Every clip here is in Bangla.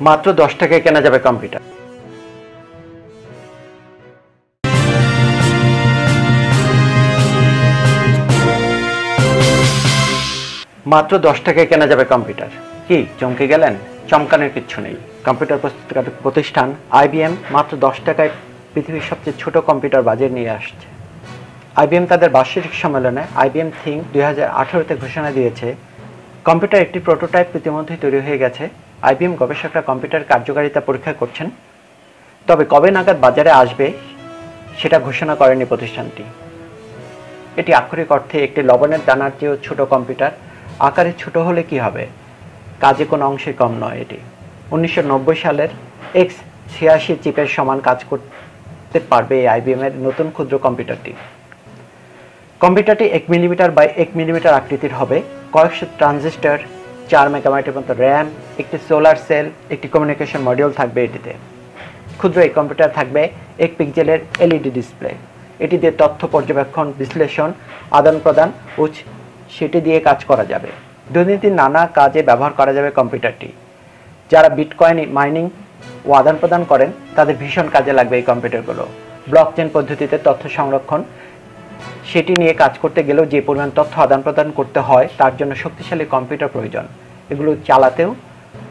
মাত্র দশ টাকায় কেনা যাবে কম্পিউটার। মাত্র দশ টাকায় কেনা যাবে কম্পিউটার। কি, চমকে গেলেন? চমকানোর কিচ্ছু নেই। কম্পিউটার প্রস্তুতকারক প্রতিষ্ঠান আইবিএম মাত্র দশ টাকায় পৃথিবীর সবচেয়ে ছোট কম্পিউটার বাজারে নিয়ে আসছে। আইবিএম তাদের বার্ষিক সম্মেলনে আইবিএম থিঙ্ক দুই হাজার আঠারোতে ঘোষণা দিয়েছে, কম্পিউটার একটি প্রোটোটাইপ ইতিমধ্যেই তৈরি হয়ে গেছে। আইবিএম গবেষকরা কম্পিউটার কার্যকারিতা পরীক্ষা করছেন। তবে কবে নাগাদ বাজারে আসবে, সেটা ঘোষণা করেনি প্রতিষ্ঠানটি। এটি আক্ষরিক অর্থে একটি লবণের দানার চেয়েও ছোট কম্পিউটার। আকারে ছোট হলে কি হবে? কাজে কোনো অংশে কম নয় এটি। উনিশশো নব্বই সালের এক্স ছিয়াশি চিপের সমান কাজ করতে পারবে এই আইবিএম এর নতুন ক্ষুদ্র কম্পিউটারটি। কম্পিউটারটি এক মিলিমিটার বাই এক মিলিমিটার আকৃতির হবে। কয়েকশো ট্রানজিস্টর চার মেগাবাইটের মতো র্যাম, একটি সোলার সেল, একটি কমিউনিকেশন মডিউল থাকবে এটিতে। ক্ষুদ্র এই কম্পিউটার থাকবে এক পিক্সেলের এলইডি ডিসপ্লে এটি দিয়ে তথ্য পর্যবেক্ষণ, বিশ্লেষণ, আদান প্রদান ও সেটি দিয়ে কাজ করা যাবে। দৈনন্দিন নানা কাজে ব্যবহার করা যাবে কম্পিউটারটি যারা বিটকয়েন মাইনিং ও আদান প্রদান করেন, তাদের ভীষণ কাজে লাগবে এই কম্পিউটারগুলো ব্লকচেন পদ্ধতিতে তথ্য সংরক্ষণ সেটি নিয়ে কাজ করতে গেলেও যে পরিমাণ তথ্য আদান প্রদান করতে হয়, তার জন্য শক্তিশালী কম্পিউটার প্রয়োজন। এগুলো চালাতেও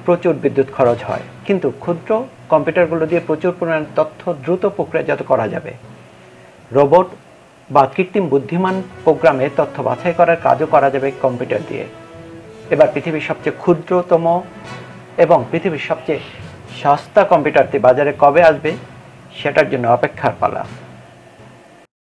প্রচুর বিদ্যুৎ খরচ হয়। কিন্তু ক্ষুদ্র কম্পিউটারগুলো দিয়ে প্রচুর পরিমাণ তথ্য দ্রুত প্রক্রিয়াজাত করা যাবে। রোবট বা কৃত্রিম বুদ্ধিমান প্রোগ্রামে তথ্য বাছাই করার কাজও করা যাবে কম্পিউটার দিয়ে। এবার পৃথিবীর সবচেয়ে ক্ষুদ্রতম এবং পৃথিবীর সবচেয়ে সস্তা কম্পিউটারটি বাজারে কবে আসবে, সেটার জন্য অপেক্ষার পালা।